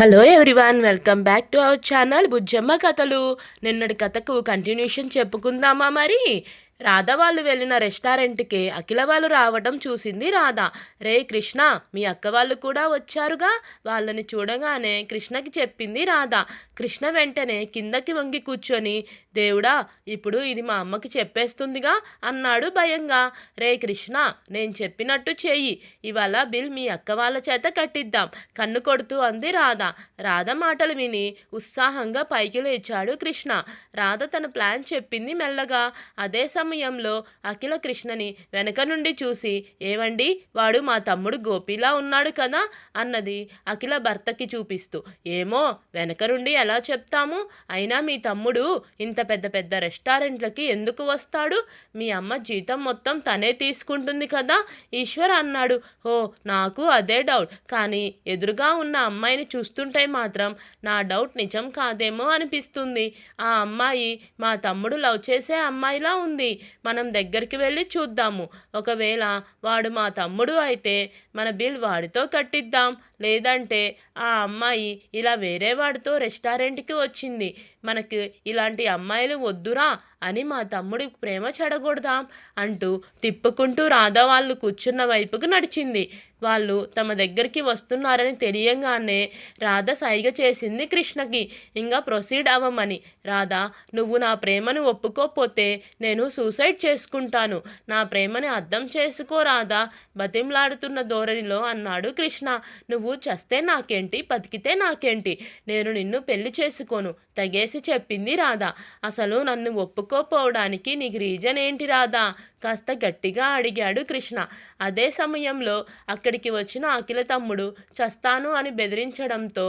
Hello everyone welcome back to our channel Bujjamma కథలు. నిన్నటి కథకు కంటిన్యూషన్ చెప్పుకుందామా మరి? రాధ వాళ్ళు వెళ్ళిన రెస్టారెంట్కి అఖిల వాళ్ళు రావడం చూసింది రాధ. రే కృష్ణ మీ అక్క వాళ్ళు కూడా వచ్చారుగా? వాళ్ళని చూడగానే కృష్ణకి చెప్పింది రాధ. కృష్ణ వెంటనే కిందకి వంగి కూర్చొని దేవుడా ఇప్పుడు ఇది మా అమ్మకి చెప్పేస్తుందిగా? అన్నాడు భయంగా. రే కృష్ణ నేను చెప్పినట్టు చేయి ఇవాళ బిల్ మీ అక్క వాళ్ళ చేత కట్టిద్దాం. కన్ను కొడుతూ అంది రాధ. రాధ మాటలు విని ఉత్సాహంగా పైకి లేచాడు కృష్ణ. రాధ తన ప్లాన్ చెప్పింది మెల్లగా. అదే సమయం సమయంలో అఖిల కృష్ణని వెనక నుండి చూసి ఏవండి వాడు మా తమ్ముడు గోపిలా ఉన్నాడు కదా? అన్నది అఖిల భర్తకి చూపిస్తూ ఏమో వెనక నుండి ఎలా చెప్తాము? అయినా మీ తమ్ముడు ఇంత పెద్ద పెద్ద రెస్టారెంట్లకి ఎందుకు వస్తాడు? మీ అమ్మ జీతం మొత్తం తనే తీసుకుంటుంది కదా? ఈశ్వర్ అన్నాడు ఓ నాకు అదే డౌట్. కానీ ఎదురుగా ఉన్న అమ్మాయిని చూస్తుంటే మాత్రం నా డౌట్ నిజం కాదేమో అనిపిస్తుంది. ఆ అమ్మాయి మా తమ్ముడు లవ్ చేసే అమ్మాయిలా ఉంది. మనం దగ్గరికి వెళ్ళి చూద్దాము. ఒకవేళ వాడు మా తమ్ముడు అయితే మన బిల్ వాడితో కట్టిద్దాం. లేదంటే ఆ అమ్మాయి ఇలా వేరే వాడితో రెస్టారెంట్కి వచ్చింది. మనకి ఇలాంటి అమ్మాయిలు వద్దురా అని మా తమ్ముడి ప్రేమ చెడగొడదాం అంటూ తిప్పుకుంటూ రాధా వాళ్ళు కూర్చున్న వైపుకు నడిచింది. వాళ్ళు తమ దగ్గరికి వస్తున్నారని తెలియంగానే రాధ సైగ చేసింది కృష్ణకి ఇంకా ప్రొసీడ్ అవ్వమని. రాధా నువ్వు నా ప్రేమను ఒప్పుకోకపోతే నేను సూసైడ్ చేసుకుంటాను. నా ప్రేమని అర్థం చేసుకో రాధా. బతిమలాడుతున్న ధోరణిలో అన్నాడు కృష్ణ. నువ్వు చస్తే నాకేంటి? బతికితే నాకేంటి? నేను నిన్ను పెళ్ళి చేసుకోను. తగేసి చెప్పింది రాధా. అసలు నన్ను ఒప్పుకోపోవడానికి నీకు రీజన్ ఏంటి రాధా? కాస్త గట్టిగా అడిగాడు కృష్ణ. అదే సమయంలో అక్కడికి వచ్చిన అఖిల తమ్ముడు చస్తాను అని బెదిరించడంతో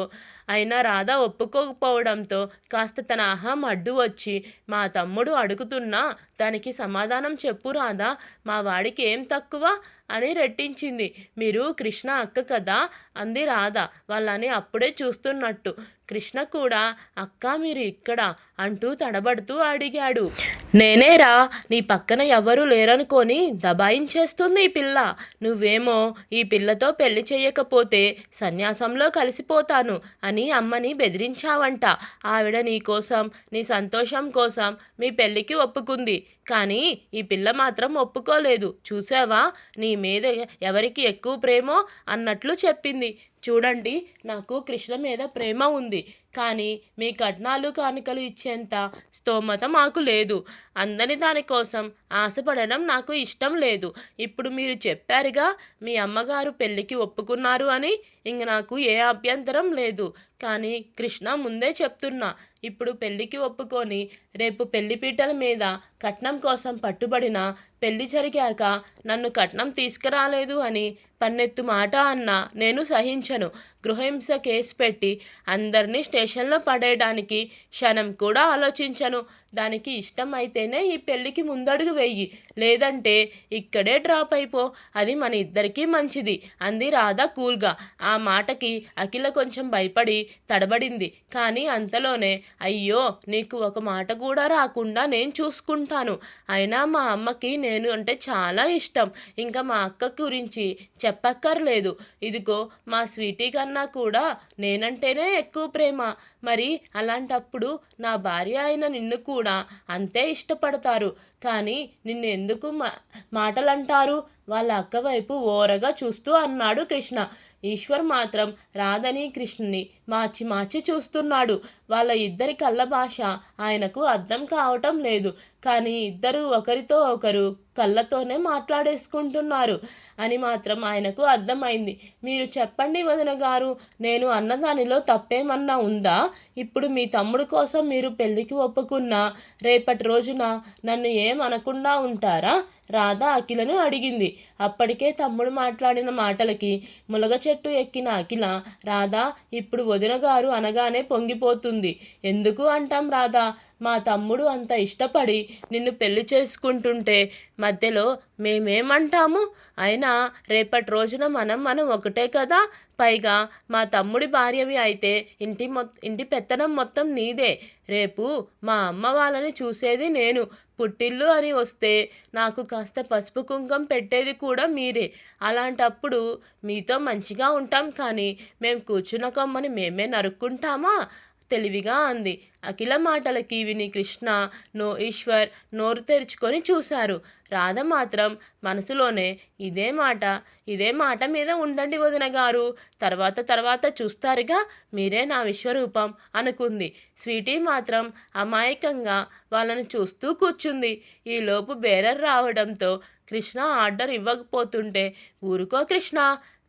అయినా రాధ ఒప్పుకోకపోవడంతో కాస్త తన అహం అడ్డు వచ్చి మా తమ్ముడు అడుగుతున్నా దానికి సమాధానం చెప్పు రాధా మా వాడికి ఏం తక్కువ? అని రెట్టించింది. మీరు కృష్ణ అక్క కదా? అంది రాధ. వాళ్ళని అప్పుడే చూస్తున్నట్టు. కృష్ణ కూడా అక్క మీరు ఇక్కడ? అంటూ తడబడుతూ అడిగాడు. నేనేరా నీ పక్కన ఎవరు లేరనుకొని దబాయించేస్తుంది ఈ పిల్ల. నువ్వేమో ఈ పిల్లతో పెళ్ళి చేయకపోతే సన్యాసంలో కలిసిపోతాను అని అమ్మని బెదిరించావంట. ఆవిడ నీ కోసం నీ సంతోషం కోసం మీ పెళ్ళికి ఒప్పుకుంది. కానీ ఈ పిల్ల మాత్రం ఒప్పుకోలేదు. చూసావా? నీ మీద ఎవరికి ఎక్కువ ప్రేమో అన్నట్లు చెప్పింది. చూడండి నాకు కృష్ణ మీద ప్రేమ ఉంది. కానీ మీ కట్నాలు కానుకలు ఇచ్చేంత స్తోమత మాకు లేదు. అందని దానికోసం ఆశపడడం నాకు ఇష్టం లేదు. ఇప్పుడు మీరు చెప్పారుగా మీ అమ్మగారు పెళ్ళికి ఒప్పుకున్నారు అని. ఇంక నాకు ఏ అభ్యంతరం లేదు. కానీ కృష్ణ ముందే చెప్తున్నా ఇప్పుడు పెళ్ళికి ఒప్పుకొని రేపు పెళ్ళిపీటల మీద కట్నం కోసం పట్టుబడిన పెళ్ళి జరిగాక నన్ను కట్నం తీసుకురాలేదు అని పన్నెత్తు మాట అన్నా నేను సహించను. గృహహింస కేసు పెట్టి అందరినీ స్టేషన్లో పడేయడానికి క్షణం కూడా ఆలోచించను. దానికి ఇష్టం అయితేనే ఈ పెళ్ళికి ముందడుగు వెయ్యి లేదంటే ఇక్కడే డ్రాప్ అయిపో. అది మన ఇద్దరికీ మంచిది. అంది రాధా కూల్గా. ఆ మాటకి అఖిల కొంచెం భయపడి తడబడింది. కానీ అంతలోనే అయ్యో నీకు ఒక మాట కూడా రాకుండా నేను చూసుకుంటాను. అయినా మా అమ్మకి నేను అంటే చాలా ఇష్టం. ఇంకా మా అక్క గురించి చెప్పక్కర్లేదు. ఇదిగో మా స్వీటీ కన్నా కూడా నేనంటేనే ఎక్కువ ప్రేమ. మరి అలాంటప్పుడు నా భార్య అయిన నిన్ను కూడా కూడా అంతే ఇష్టపడతారు. కానీ నిన్ను ఎందుకు మా మాటలంటారు? వాళ్ళ అక్క వైపు ఓరగా చూస్తూ అన్నాడు కృష్ణ. ఈశ్వర్ మాత్రం రాధని కృష్ణుని మార్చి మార్చి చూస్తున్నాడు. వాళ్ళ ఇద్దరి కళ్ళ భాష ఆయనకు అర్థం కావటం లేదు. కానీ ఇద్దరు ఒకరితో ఒకరు కళ్ళతోనే మాట్లాడేసుకుంటున్నారు అని మాత్రం ఆయనకు అర్థమైంది. మీరు చెప్పండి వదిన గారు నేను అన్నదానిలో తప్పేమన్నా ఉందా? ఇప్పుడు మీ తమ్ముడు కోసం మీరు పెళ్ళికి ఒప్పుకున్నా రేపటి రోజున నన్ను ఏం అనకుండా ఉంటారా? రాధా అఖిలను అడిగింది. అప్పటికే తమ్ముడు మాట్లాడిన మాటలకి ములగ చెట్టు ఎక్కిన అఖిల రాధా ఇప్పుడు వదిన గారు అనగానే పొంగిపోతుంది. ఎందుకు అంటాం రాధా? మా తమ్ముడు అంత ఇష్టపడి నిన్ను పెళ్ళి చేసుకుంటుంటే మధ్యలో మేమేమంటాము? అయినా రేపటి రోజున మనం మనం ఒకటే కదా? పైగా మా తమ్ముడి భార్యవి అయితే ఇంటి మొ ఇంటి పెత్తనం మొత్తం నీదే. రేపు మా అమ్మ వాళ్ళని చూసేది నేను. పుట్టిల్లు అని వస్తే నాకు కాస్త పసుపు కుంకం పెట్టేది కూడా మీరే. అలాంటప్పుడు మీతో మంచిగా ఉంటాం కానీ మేము కూర్చున్న కొమ్మని మేమే నరుక్కుంటామా? తెలివిగా అంది. అఖిల మాటలకి విని కృష్ణ నో ఈశ్వర్ నోరు తెరుచుకొని చూశారు. రాధ మాత్రం మనసులోనే ఇదే మాట ఇదే మాట మీద ఉండండి వదిన గారు తర్వాత తర్వాత చూస్తారుగా మీరే నా విశ్వరూపం అనుకుంది. స్వీటీ మాత్రం అమాయకంగా వాళ్ళని చూస్తూ కూర్చుంది. ఈలోపు బేరర్ రావడంతో కృష్ణ ఆర్డర్ ఇవ్వకపోతుంటే ఊరుకో కృష్ణ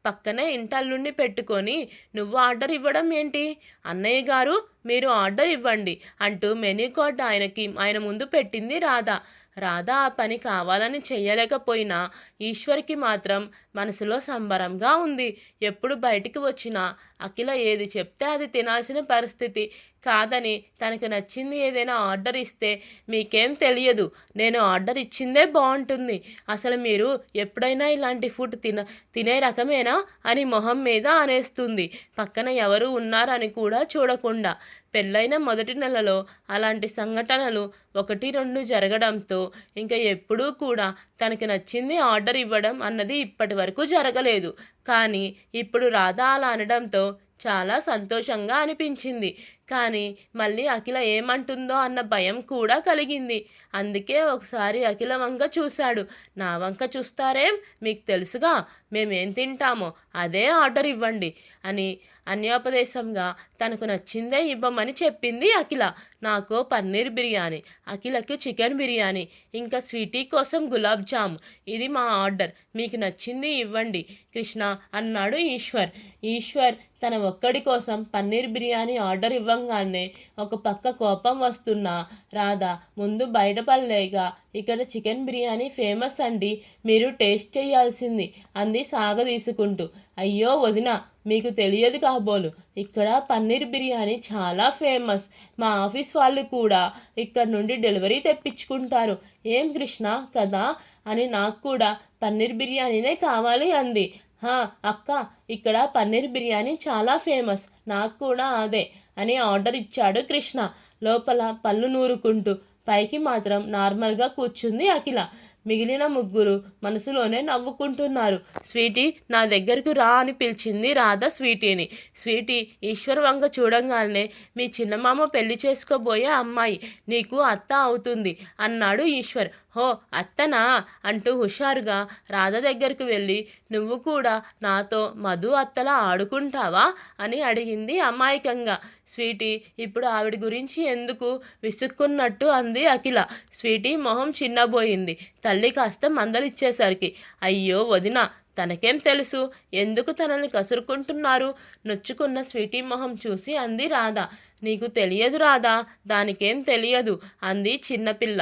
పక్కనే ఇంటల్లుండి పెట్టుకొని నువ్వు ఆర్డర్ ఇవ్వడం ఏంటి? అన్నయ్య గారు మీరు ఆర్డర్ ఇవ్వండి అంటూ మెనూ కార్డ్ ఆయనకి ఆయన ముందు పెట్టింది రాధా. రాధా ఆ పని కావాలని చెయ్యలేకపోయినా ఈశ్వర్కి మాత్రం మనసులో సంబరంగా ఉంది. ఎప్పుడు బయటికి వచ్చినా అఖిల ఏది చెప్తే అది తినాల్సిన పరిస్థితి. కాదని తనకు నచ్చింది ఏదైనా ఆర్డర్ ఇస్తే మీకేం తెలియదు. నేను ఆర్డర్ ఇచ్చిందే బాగుంటుంది. అసలు మీరు ఎప్పుడైనా ఇలాంటి ఫుడ్ తిన తినే రకమేనా? అని మొహం మీద అనేస్తుంది. పక్కన ఎవరు ఉన్నారని కూడా చూడకుండా. పెళ్ళైన మొదటి నెలలో అలాంటి సంఘటనలు ఒకటి రెండు జరగడంతో ఇంకా ఎప్పుడూ కూడా తనకి నచ్చింది ఆర్డర్ ఇవ్వడం అన్నది ఇప్పటి వరకు జరగలేదు. కానీ ఇప్పుడు రాధా అలా అనడంతో చాలా సంతోషంగా అనిపించింది. కానీ మళ్ళీ అఖిల ఏమంటుందో అన్న భయం కూడా కలిగింది. అందుకే ఒకసారి అఖిల వంక చూశాడు. నా వంక చూస్తారేం? మీకు తెలుసుగా మేమేం తింటామో అదే ఆర్డర్ ఇవ్వండి అని అన్యోపదేశంగా తనకు నచ్చిందే ఇవ్వమని చెప్పింది అఖిల. నాకు పన్నీర్ బిర్యానీ అఖిలకి చికెన్ బిర్యానీ ఇంకా స్వీటీ కోసం గులాబ్ జామ్. ఇది మా ఆర్డర్. మీకు నచ్చింది ఇవ్వండి. కృష్ణ అన్నాడు ఈశ్వర్. ఈశ్వర్ తన ఒక్కడి కోసం పన్నీర్ బిర్యానీ ఆర్డర్ ఇవ్వంగానే ఒక పక్క కోపం వస్తున్నా రాధా ముందు బయటపడలేగా ఇక్కడ చికెన్ బిర్యానీ ఫేమస్ అండి మీరు టేస్ట్ చేయాల్సింది అంది సాగ తీసుకుంటూ అయ్యో వదిన మీకు తెలియదు కాబోలు ఇక్కడ పన్నీర్ బిర్యానీ చాలా ఫేమస్. మా ఆఫీస్ వాళ్ళు కూడా ఇక్కడ నుండి డెలివరీ తెప్పించుకుంటారు. ఏం కృష్ణ కదా? అని నాకు కూడా పన్నీర్ బిర్యానీనే కావాలి అంది. అక్క ఇక్కడ పన్నీర్ బిర్యానీ చాలా ఫేమస్ నాకు కూడా అదే. అని ఆర్డర్ ఇచ్చాడు కృష్ణ. లోపల పళ్ళు నూరుకుంటూ పైకి మాత్రం నార్మల్గా కూర్చుంది అఖిల. మిగిలిన ముగ్గురు మనసులోనే నవ్వుకుంటున్నారు. స్వీటీ నా దగ్గరకు రా అని పిలిచింది రాధ స్వీటీని. స్వీటీ ఈశ్వర్ వంగ చూడంగానే మీ చిన్నమామ పెళ్ళి చేసుకోబోయే అమ్మాయి నీకు అత్త అవుతుంది అన్నాడు ఈశ్వర్. హో అత్తనా! అంటూ హుషారుగా రాధ దగ్గరకు వెళ్ళి నువ్వు కూడా నాతో మధు అత్తలా ఆడుకుంటావా? అని అడిగింది అమాయకంగా. స్వీటీ ఇప్పుడు ఆవిడ గురించి ఎందుకు విసుక్కున్నట్టు? అంది అఖిల. స్వీటీ మొహం చిన్నబోయింది. తల్లి కాస్త మందలిచ్చేసరికి అయ్యో వదిన తనకేం తెలుసు? ఎందుకు తనని కసురుకుంటున్నారు? నొచ్చుకున్న స్వీటీ మొహం చూసి అంది రాధ. నీకు తెలియదు రాధా దానికేం తెలియదు అంది చిన్నపిల్ల.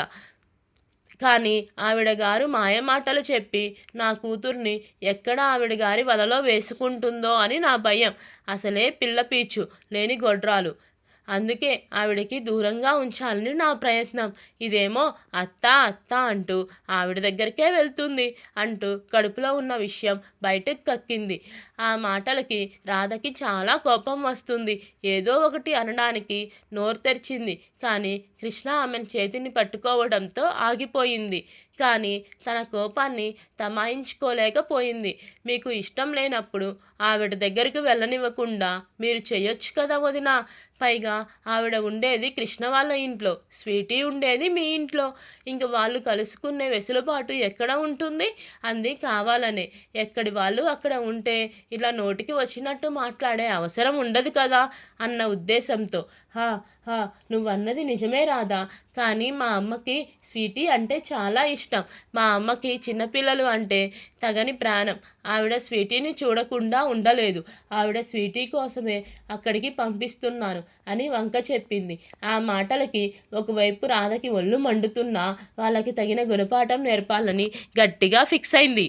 కానీ ఆవిడ గారు మాయమాటలు చెప్పి నా కూతుర్ని ఎక్కడ ఆవిడ గారి వలలో వేసుకుంటుందో అని నా భయం. అసలే పిల్ల పీచు లేని గొడ్రాలు. అందుకే ఆవిడకి దూరంగా ఉంచాలని నా ప్రయత్నం. ఇదేమో అత్త అత్త అంటూ ఆవిడ దగ్గరికే వెళ్తుంది అంటూ కడుపులో ఉన్న విషయం బయటకు కక్కింది. ఆ మాటలకి రాధకి చాలా కోపం వస్తుంది. ఏదో ఒకటి అనడానికి నోరు తెరిచింది. కానీ కృష్ణ ఆమెను చేతిని పట్టుకోవడంతో ఆగిపోయింది. కానీ తన కోపాన్ని తమాయించుకోలేకపోయింది. మీకు ఇష్టం లేనప్పుడు ఆవిడ దగ్గరికి వెళ్ళనివ్వకుండా మీరు చేయొచ్చు కదా వదిన. పైగా ఆవిడ ఉండేది కృష్ణ వాళ్ళ ఇంట్లో స్వీటీ ఉండేది మీ ఇంట్లో. ఇంక వాళ్ళు కలుసుకునే వెసులుబాటు ఎక్కడ ఉంటుంది? అంది కావాలనే. ఎక్కడి వాళ్ళు అక్కడ ఉంటే ఇలా నోటికి వచ్చినట్టు మాట్లాడే అవసరం ఉండదు కదా అన్న ఉద్దేశంతో. హా హా నువ్వన్నది నిజమే రాదా కానీ మా అమ్మకి స్వీటీ అంటే చాలా ఇష్టం. మా అమ్మకి చిన్నపిల్లలు అంటే తగని ప్రాణం. ఆవిడ స్వీటీని చూడకుండా ఉండలేదు. ఆవిడ స్వీటీ కోసమే అక్కడికి పంపిస్తున్నాను అని వంక చెప్పింది. ఆ మాటలకి ఒకవైపు రాధకి ఒళ్ళు మండుతున్నా వాళ్ళకి తగిన గుణపాఠం నేర్పాలని గట్టిగా ఫిక్స్ అయింది.